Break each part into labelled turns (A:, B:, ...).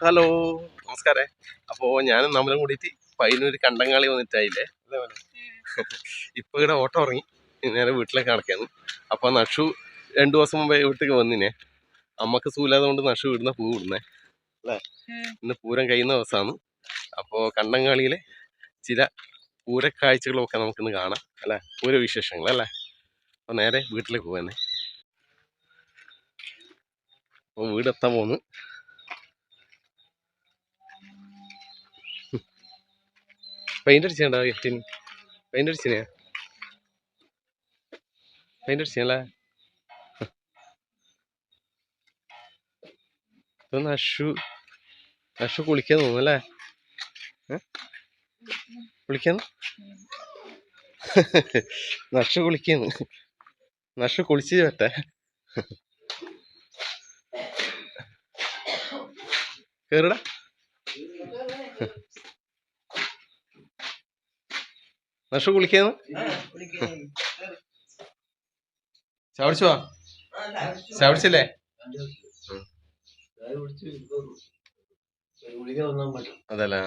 A: Hello നമസ്കാരേ. അപ്പോ ഞാനും നമ്മളും കൂടിയിട്ട് പയ്യന്നൂര് കണ്ടങ്ങാളി വന്നിട്ടായില്ലേ? ഇപ്പൊ ഇവിടെ ഓട്ടോ ഇറങ്ങി. നേരെ വീട്ടിലേക്ക് നടക്കാന്ന് അപ്പൊ നഷു രണ്ടു ദിവസം മുമ്പേ വീട്ടിലേക്ക് വന്നിനെ. അമ്മയ്ക്ക് സൂലാതെ കൊണ്ട് നഷു ഇടുന്ന പൂ ഇടുന്നേ അല്ലേ? ഇന്ന് പൂരം കഴിയുന്ന ദിവസമാണ്. അപ്പോ കണ്ടങ്ങാളിയിലെ ചില പൂരക്കാഴ്ചകളൊക്കെ നമുക്കിന്ന് കാണാം. അല്ലെ? പൂരവിശേഷങ്ങൾ അല്ലേ? അപ്പൊ നേരെ വീട്ടിലേക്ക് പോവാന്നെ അപ്പൊ വീടെത്താൻ പോന്ന് പെയിന്റ് അടിച്ചേണ്ടാ ഗെറ്റിന് പെയിന്റ് അടിച്ചിനെ. പെയിന്റ് അടിച്ചല്ലേ ഇപ്പൊ അഷു നഷു കുളിക്കാൻ തോന്നുന്നല്ലേ? കുളിക്കാന്ന് നഷു കുളിക്കാന്ന് നഷു കുളിച്ച് പറ്റേ കേറിടാ. നഷു കുളിക്കാന്ന്. ചവിടിച്ചോ? ചവിടിച്ചില്ലേ? അതല്ലേ?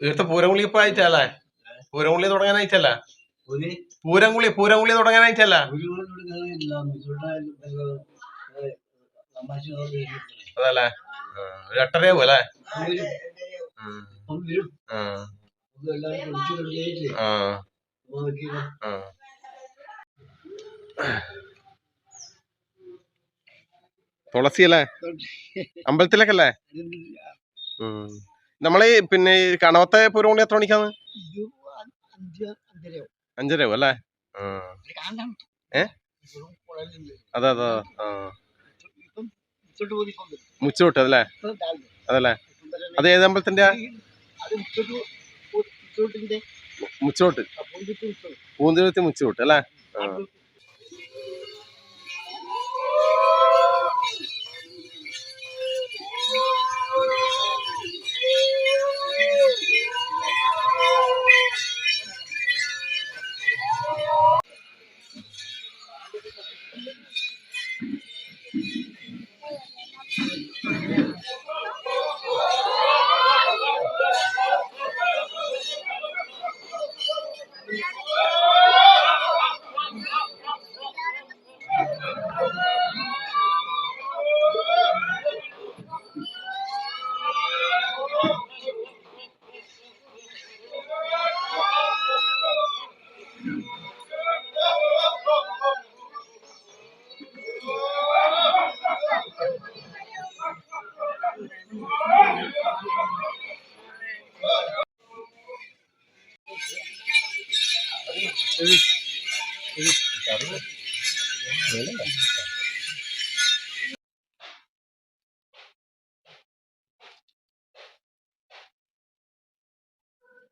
A: ഇവിടുത്തെ പൂരംകുളി ഇപ്പൊ ആയിട്ടല്ലേ? പൂരംകുളി തുടങ്ങാനായിട്ടല്ല? പൂരംകുളി പൂരംകുളി തുടങ്ങാനായിട്ടല്ല? അതല്ലേ? ഒരു എട്ടരയാവും അല്ലേ? തുളസി അല്ലേ അമ്പലത്തിലൊക്കെ അല്ലേ. നമ്മൾ പിന്നെ ഈ കണവത്തെ കൊണ്ട് എത്ര മണിക്കാന്ന് അഞ്ചരയാവും അല്ലേ? ഏ? അതെ അതെ മുച്ചോട്ട് അതല്ലേ? അതല്ലേ? അത് ഏത് അമ്പലത്തിന്റെ മുച്ചോട്ട് പൂന്തിരുത്തി മുച്ചോട്ട് അല്ലേ? ആ.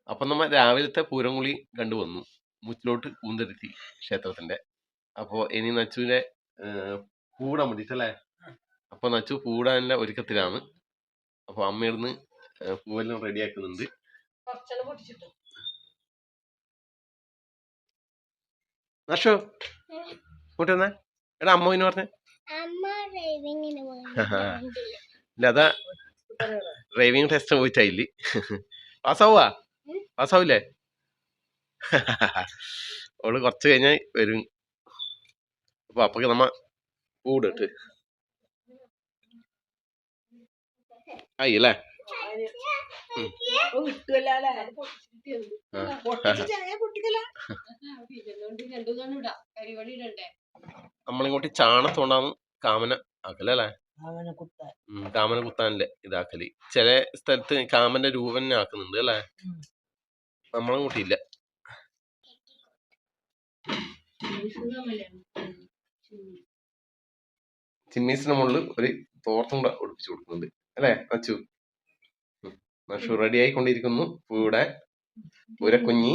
A: അപ്പൊ നമ്മ രാവിലത്തെ പൂരംകുളി കണ്ടുവന്നു മുറ്റിലോട്ട് കൂന്തരുത്തി ക്ഷേത്രത്തിന്റെ അപ്പോ ഇനി നച്ചുവിനെ കൂടാൻ വേണ്ടിട്ടല്ലേ അപ്പൊ നച്ചു പൂടാനുള്ള ഒരുക്കത്തിലാണ്. അപ്പൊ അമ്മയിടുന്ന് പൂവെല്ലാം റെഡിയാക്കുന്നുണ്ട്. നഷു കൂട്ടുന്ന എടാ അമ്മ ഇന്ന് പറഞ്ഞേ ലത ഡ്രൈവിംഗ് ടെസ്റ്റ് പോയിട്ടായില്ലേ? പാസ്സാവുവാ? പാസ്സാവില്ലേ? അവൾ കുറച്ച് കഴിഞ്ഞാൽ വരും. അപ്പൊ അപ്പൊക്കെ നമ്മ കൂടിട്ട് ആയി അല്ലേ? നമ്മളിങ്ങോട്ട് ചാണത്തോണ്ടാന്ന് കാമന ആക്കലല്ലേ ഉം, കാമന കുത്താനല്ലേ ഇതാക്കൽ. ചില സ്ഥലത്ത് കാമന്റെ രൂപം തന്നെ ആക്കുന്നുണ്ട് അല്ലേ? നമ്മളിങ്ങോട്ടില്ല ചിമ്മീസിന്റെ മുകളിൽ ഒരു തോർത്തും കൂടെ ഒടിപ്പിച്ചു കൊടുക്കുന്നുണ്ട്. അല്ലേ അച്ചു? റെഡി ആയിക്കൊണ്ടിരിക്കുന്നു. പൂവിടെ പൂരക്കുഞ്ഞി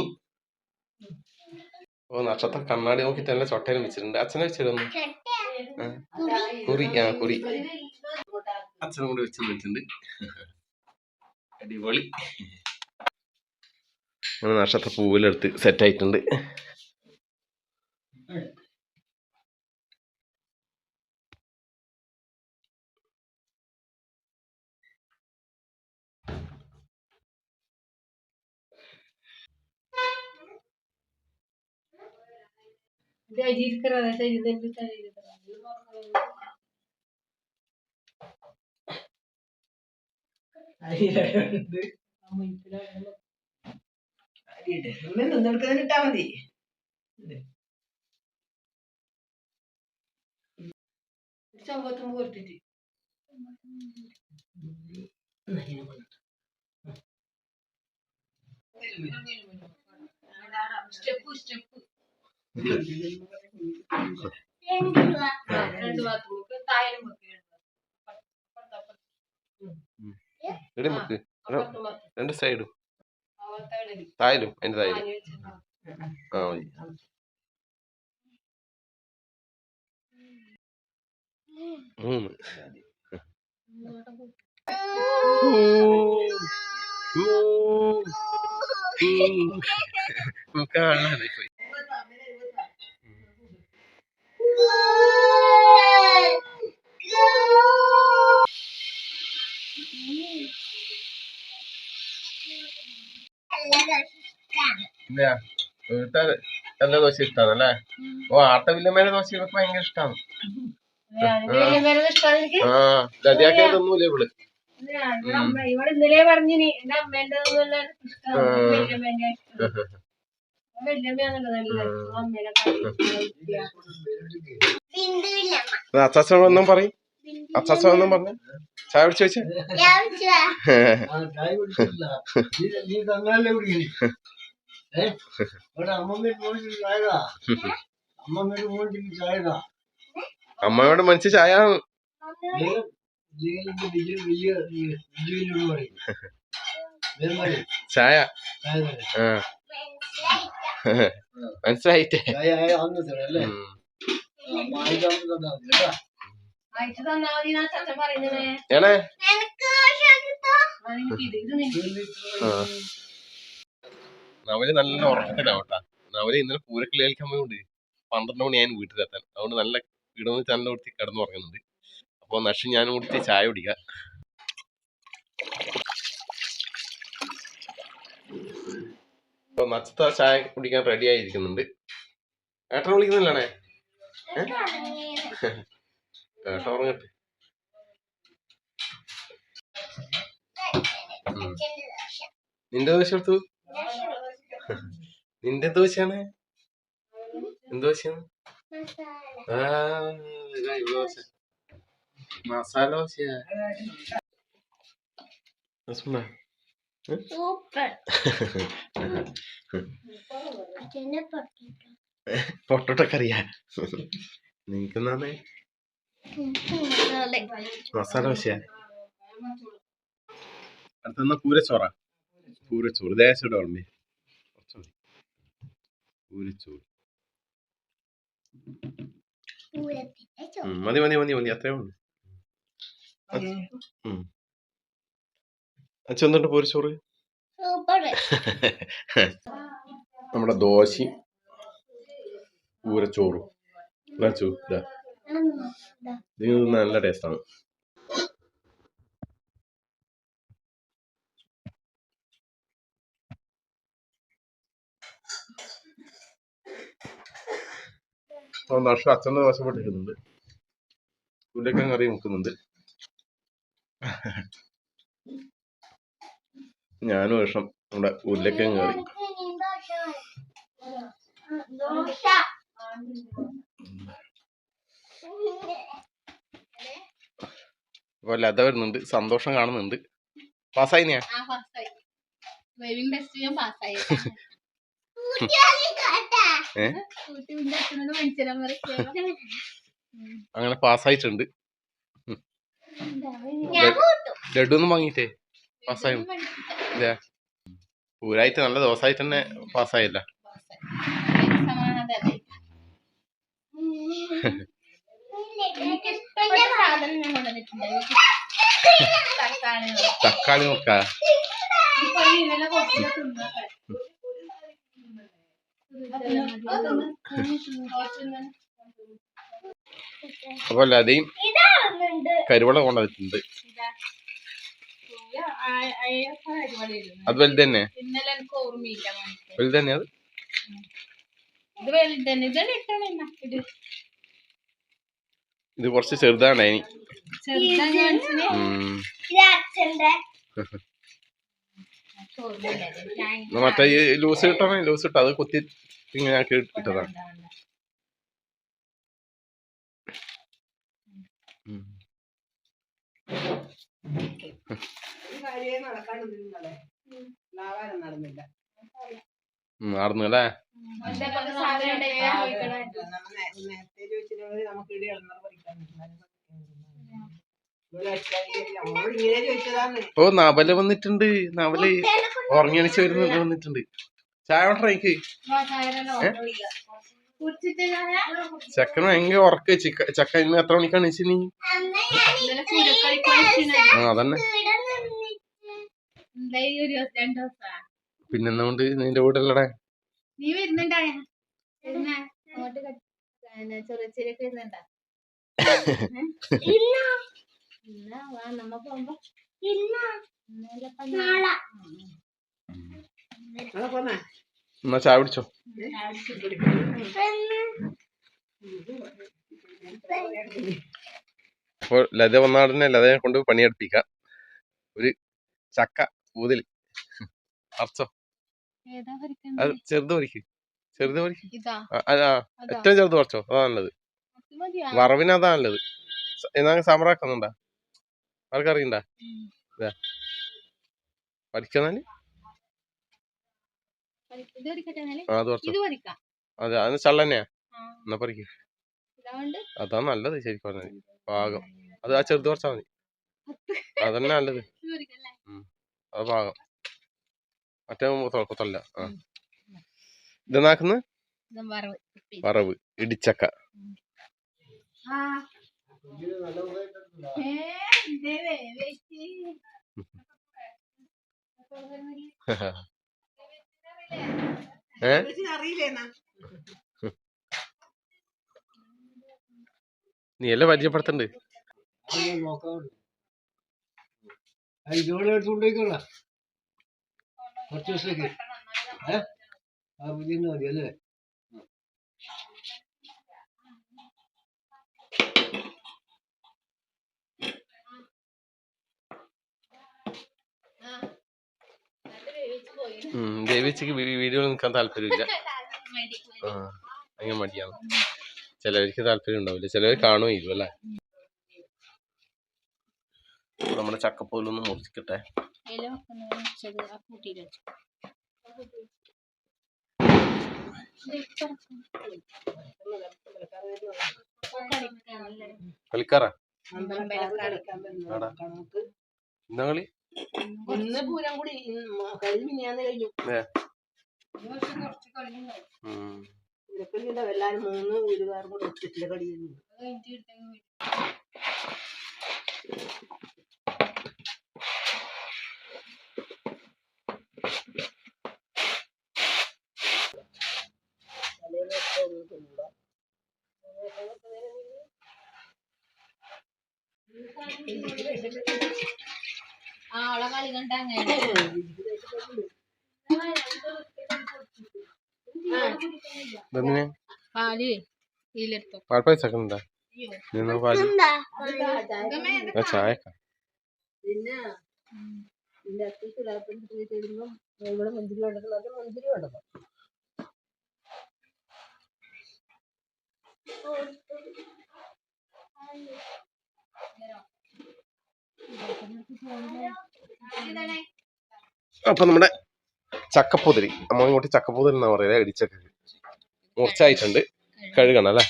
A: ഓ നക്ഷത്ര കണ്ണാടി നോക്കിട്ട് നല്ല ചൊട്ടയിലും വെച്ചിട്ടുണ്ട്. അച്ഛനെ വെച്ചിരുന്നു? കുറി. ആ കുറി. അച്ഛനും കൂടി വെച്ച് നിന്നിട്ടുണ്ട് അടിപൊളി. നക്ഷത്ര പൂവിലെടുത്ത് സെറ്റ്
B: ശരീരത്തിൽ
C: അരിയിലുണ്ട് അരിയിട്ട് നമ്മൾ നിന്നെടുക്കുന്നതിന് ഇട്ടാ മതി
B: ചമ്പത്തും കൊടുത്തിട്ട് സ്റ്റെപ്പ് സ്റ്റെപ്പ്.
A: ഇവിടെ മുക്ക് രണ്ട് സൈഡും തായലും അതിന്റെ തായലും. ആ മതി. മൂന്ന്. കാണാനായി പോയി. നല്ല ദോശ ഇഷ്ടമാണ് അല്ലേ ഓ ആട്ട ആട്ടവില്ലമ്മേലെ ദോശ ഇവർക്ക് ഭയങ്കര ഇഷ്ടമാണ് ആ ഇവൾ.
B: ഇവിടെ ഇന്നലെ പറഞ്ഞിനി എന്റെ അമ്മേന്റെ ഇഷ്ടം പറ ഇഷ്ടം വല്യമ്മയാണല്ലോ നല്ലത് അമ്മേനെ
D: ബിന്ദുവില്ലമ്മ
A: ഒന്നും പറയും. അച്ചാച്ച ഒന്നും പറഞ്ഞു. ചായ പിടിച്ചു വെച്ചേ അമ്മയോട് മനുഷ്യ ചായ ചായ. ആ. മനസ്സിലായിട്ടേ ഏണേ. നവൽ നല്ല ഉറക്കത്തിലാവട്ടാ നവൽ ഇന്നലെ പൂരക്കളി കളിക്കാൻ പോയോണ്ട് പന്ത്രണ്ട് മണി ഞാൻ വീട്ടിലെത്താൻ അതുകൊണ്ട് നല്ല ഇടന്ന് ചാനൽ കൊടുത്തി കിടന്നു ഉറങ്ങുന്നുണ്ട്. അപ്പൊ നഷി ഞാനും കൊടുത്ത് ചായ കുടിക്കാം. അപ്പൊ നച്ചത്ത ചായ കുടിക്കാൻ റെഡി ആയിരിക്കുന്നുണ്ട്. ഏട്ടൻ വിളിക്കുന്നില്ലാണേ ഏട്ടൻ ഉറങ്ങട്ടെ. നിന്റെ ദോശ എടുത്തു. നിന്റെ ദോശയാണ്? എന്ത് ദോശയാണ്? മസാല
D: ദോശ
A: പൊട്ടോട്ടൊക്കെ അറിയാ നിനക്ക് എന്നാന്നേ മസാല ദോശയാ. പൂരച്ചോറ. പൂരച്ചോറ്. ദേശയുടെ ഓർമ്മ പൂരച്ചോറ്. മതി മതി മതി മതി. അത്രേ ഉള്ളൂ. അച്ഛൻ എന്തുണ്ട് പൊരിച്ചോറ് നമ്മുടെ ദോശയും ഊരച്ചോറും നല്ല ടേസ്റ്റാണ്. നഷ്ട അച്ഛന്റെ ദോശപ്പെട്ടിരിക്കുന്നുണ്ട് ഉരുളക്കൻ കറി മുക്കുന്നുണ്ട് ഞാനും വിഷം നമ്മുടെ ഉരുളക്കൻ കറി.
D: ദോശ
A: അപ്പൊ ലത വരുന്നുണ്ട് സന്തോഷം കാണുന്നുണ്ട്. പാസ്സായി ഞാൻ അങ്ങനെ പാസ്സായിട്ടുണ്ട്. ലഡു ഒന്നും വാങ്ങിയിട്ടേ? പാസ്സായി? പൂരായിട്ട് നല്ല ദിവസമായിട്ട് തന്നെ പാസ്സായില്ല.
B: തക്കാളി
A: നോക്ക അപ്പൊ
D: അല്ലാതെയും
A: കരുവള കൊണ്ടുവന്നിട്ടുണ്ട് അത് വലുതന്നെ?
B: ഇന്നലെ എനിക്ക് ഓർമ്മയില്ല മോനിക്ക്.
A: വലുത് തന്നെ അത്
B: ഇത് വലുതന്നെ. ഇതാണ് ഇട്ടാണ് ഇത്.
A: ഇത് കുറച്ച് ചെറുതാണ് ഇനി. മറ്റേ ലൂസ് കിട്ടണേ ലൂസ് കിട്ടും. അത് കൊത്തി ഇങ്ങനെ ആക്കി ഇട്ടതാണ്. ഉം. നടന്നു അല്ലേ ഓ നവല വന്നിട്ടുണ്ട്. നവൽ ഉറങ്ങിയണിച്ച് വരുന്നുണ്ട് വന്നിട്ടുണ്ട്. ചായ കൊണ്ടേക്ക്
B: കുടിച്ചിട്ട്
A: ചക്കന് ഭയങ്കര ഉറക്ക. ചിക്ക ഇന്ന് എത്ര മണിക്കാണ് നീ? ആ അതന്നെ. പിന്നെന്തുകൊണ്ട് നിന്റെ വീട്ടിലടെ
B: നീ വരുന്നുണ്ടാ? നമ്മ പോകുമ്പോ.
A: എന്നാ ചായ പിടിച്ചോ അപ്പോൾ ലത വന്നാടനെ ലതയെ കൊണ്ട് പണിയെടുപ്പിക്കാം. ഒരു ചക്ക ഊതിൽ.
B: അർച്ചോ.
A: അത് ചെറുത് പറിക്ക് ചെറുത് പറിക്ക് ഏറ്റവും ചെറുത് പറിച്ചോ അതാ നല്ലത്. വറവിന് അതാ നല്ലത്. എന്നാ സമറാക്കുന്നുണ്ടാ? ആർക്കറിയണ്ടാ. പഠിക്കുന്നാൽ
B: പറി- ഇത് പറിക്കട്ടെ എന്നാൽ
A: ആ അത് അതെ ചള്ളന്നെയാ എന്നാ പറിക്ക് അതാ നല്ലത് ശരിക്കും പറഞ്ഞാൽ പാകം. അത് ആ ചെറുത് കുറച്ചാ മതി. അതന്നെ നല്ലത്. അത് പാകം. മറ്റേ കൊത്തല്ല ആ. ഇതെന്നാക്കുന്ന
B: ഇതാ വറവ്
A: ഇടിച്ചക്ക.
C: ഉപയോഗം
B: ഏ?
A: നീ എല്ലാം പരിചയപ്പെടുത്തണ്ട്.
C: കുറച്ച് ദിവസത്തേക്ക്. ആ മതി അല്ലേ
B: ആ നല്ല വേവിച്ച് പോയി
A: ഉം, വീഡിയോ നിൽക്കാൻ താല്പര്യമില്ല.
B: അങ്ങനെ.
A: ആ മടിയാണ്. ചിലവർക്ക് താല്പര്യം ഉണ്ടാവില്ല. ചിലവർ കാണുമായിരിക്കും അല്ലേ? നമ്മുടെ ചക്കപ്പോലൊന്ന് മുറിച്ചിക്കട്ടെ. കളിക്കാറാ? എന്താ കളി?
E: ഇന്ന് പൂരം കൂടി കഴിഞ്ഞ് മിനിയാന്ന് കഴിഞ്ഞു. ഇതൊക്കെ എല്ലാരും മൂന്ന് വീടുകാരും കൂടെ ഒറ്റ കളി Thank
B: ആ അവളെ കളി കണ്ട അങ്ങനെ.
A: ഇതെന്തിനാ?
B: പാൽ ഇതിലെടുത്തോ.
A: പാൽപ്പായ ചക്കണ്ടാ നിന്ന് പാൽ? ചായക്ക.
E: പിന്നെ
A: അപ്പൊ നമ്മുടെ ചക്കപ്പൊതിരി. അമ്മ ഇങ്ങോട്ട് ചക്കപ്പൊതിരി എന്നാ പറയാ ഇടിച്ചക്ക. മുറിച്ചായിട്ടുണ്ട്. കഴുകണം അല്ലേ?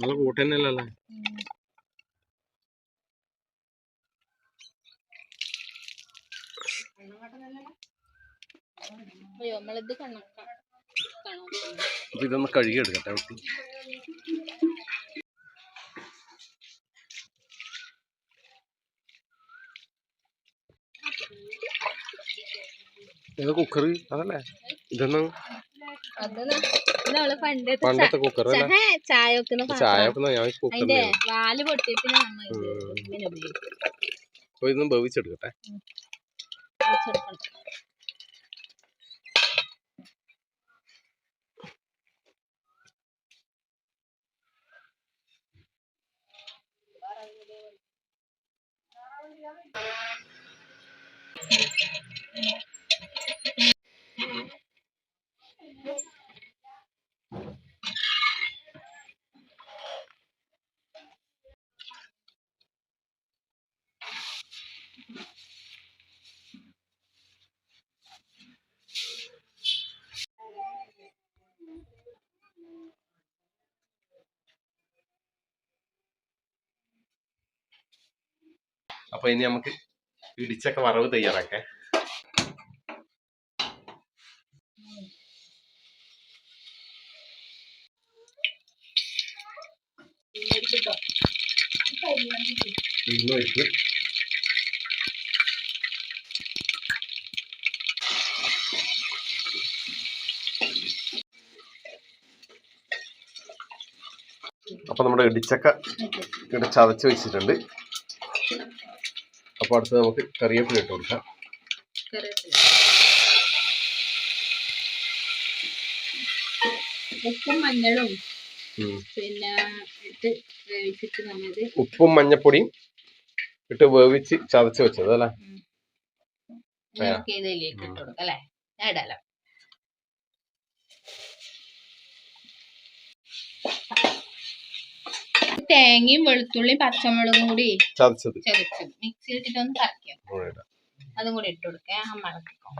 A: നല്ല കൂട്ടന്നെയല്ലേ ഇതൊന്ന് കഴുകി ഇത് കുക്കർ അതല്ലേ? ഇതൊന്നും?
B: പണ്ടത്തെ
A: കുക്കർ
B: ചായ ചായ
A: ഞാൻ കുക്കറിന്റെ അപ്പൊ ഇതൊന്ന് വേവിച്ചെടുക്കട്ടെ. അപ്പൊ ഇനി നമുക്ക് ഇടിച്ചൊക്കെ വറവ് തയ്യാറാക്കേ. അപ്പൊ നമ്മുടെ ഇടിച്ചക്ക ഇവിടെ ചതച്ച് വെച്ചിട്ടുണ്ട്. അപ്പൊ അടുത്ത് നമുക്ക് കറിവേപ്പില ഇട്ട് കൊടുക്കാം.
B: ഉപ്പും മഞ്ഞളും. പിന്നെ ഇട്ട് വേവിച്ചിട്ട്
A: ഉപ്പും മഞ്ഞപ്പൊടിയും ഇട്ട് വേവിച്ച് ചതച്ച് വെച്ചത് അല്ലേ?
B: ഇതിലേക്ക് ഇട്ട് കൊടുക്കാം അല്ലേ? ഞാൻ ഇടാലോ. തേങ്ങയും വെളുത്തുള്ളിയും പച്ചമുളകും കൂടി
A: ചതച്ചത്.
B: ചതച്ചത് മിക്സിയിൽ ഇട്ടിട്ടൊന്ന് കറക്കിയോ
A: ഇവിടെ ഇടാം.
B: അതും കൂടി ഇട്ട് കൊടുക്കാം. ആ മറക്കിക്കോ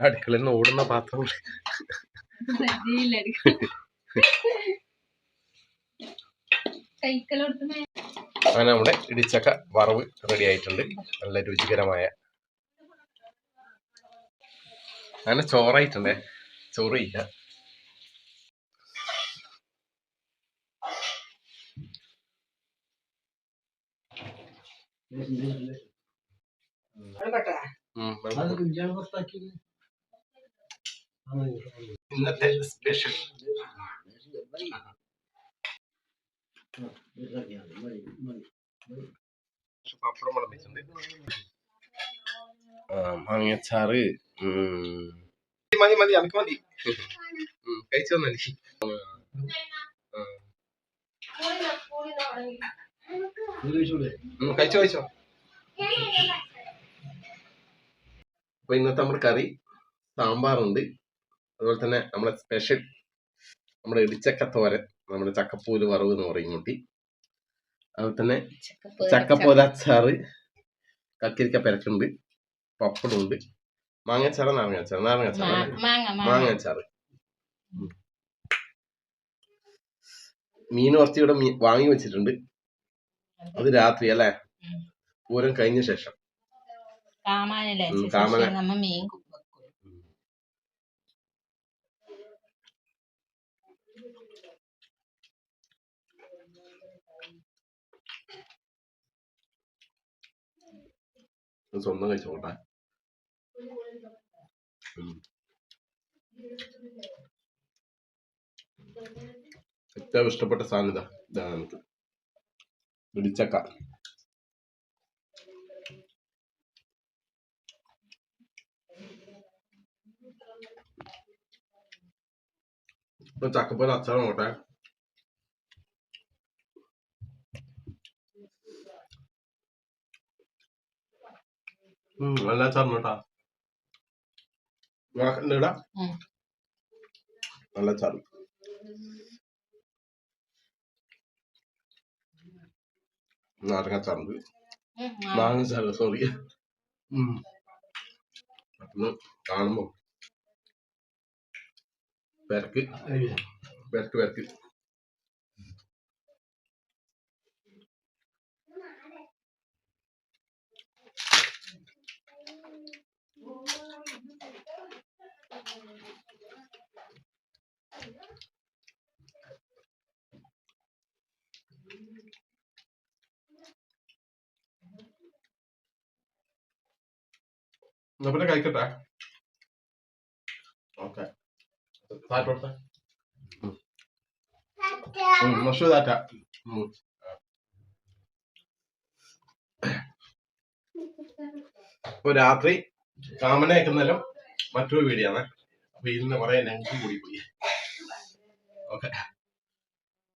A: അടുക്കളയിൽ നിന്ന് ഓടുന്ന പാത്രം അങ്ങനെ നമ്മുടെ ഇടിച്ചക്ക വറവ് റെഡി ആയിട്ടുണ്ട്. നല്ല രുചികരമായ. അങ്ങനെ ചോറായിട്ടുണ്ടേ. ചോറ് ഇല്ല ഇന്നത്തെ സ്പെഷ്യൽ പപ്പടം വിളമ്പിച്ചിട്ടുണ്ട് ആ, മാങ്ങച്ചാറ് ഉം. മതി മതി അനക്ക് മതി ഉം, കഴിച്ചു തന്നെ എനിക്ക് കഴിച്ചോ കഴിച്ചോ? അപ്പൊ ഇന്നത്തെ നമ്മുടെ കറി സാമ്പാറുണ്ട്. അതുപോലെ തന്നെ നമ്മുടെ സ്പെഷ്യൽ നമ്മുടെ ഇടിച്ചക്ക തോരൻ നമ്മുടെ ചക്കപ്പൂൽ വറവ് എന്ന് പറയും കൂട്ടി അതുപോലെ തന്നെ ചക്കപ്പോല അച്ചാറ്. കക്കിരിക്ക പെരക്കുണ്ട് പപ്പടമുണ്ട് മാങ്ങച്ചാറ് നാരങ്ങാച്ചാറ് നാരങ്ങാച്ചാറ് അല്ലേ?
B: മാങ്ങ മാങ്ങ.
A: മാങ്ങാച്ചാറ്. മീൻ കുറച്ച് ഇവിടെ വാങ്ങി വെച്ചിട്ടുണ്ട്. അത്. രാത്രി അല്ലേ. പൂരം കഴിഞ്ഞ ശേഷം.
B: കാമാനല്ലേ?
A: കാമാന.
B: നമ്മ മീൻ വെക്കും.
A: ഇത് സ്വന്തം കഴിച്ചോട്ടെ ഏറ്റവും ഇഷ്ടപ്പെട്ട സാധനം ഇതാ. ഇതാണ് എനിക്ക് ഇടിച്ചക്ക ഇപ്പൊ ചക്കപ്പൂല അച്ചാർ നോട്ടെ നല്ല അച്ചാറ്
B: നോട്ടാ
A: നല്ല അച്ചാറ്. नाटकात
B: थांबतोय
A: महाग झालं सॉरी आपलं काळ मग बॅरकी बॅरकी बॅरकी പിന്നെ കഴിക്കട്ടെ. ഓക്കെ. താറ്റോട്ടെ മഷു താറ്റ ഉം. അപ്പൊ രാത്രി കാമന കേൾക്കുന്നാലും മറ്റൊരു വീഡിയോ ആണ്. അപ്പൊ ഇതിന് കുറെ ലെങ്ത് കൂടി പോയി. ഓക്കെ.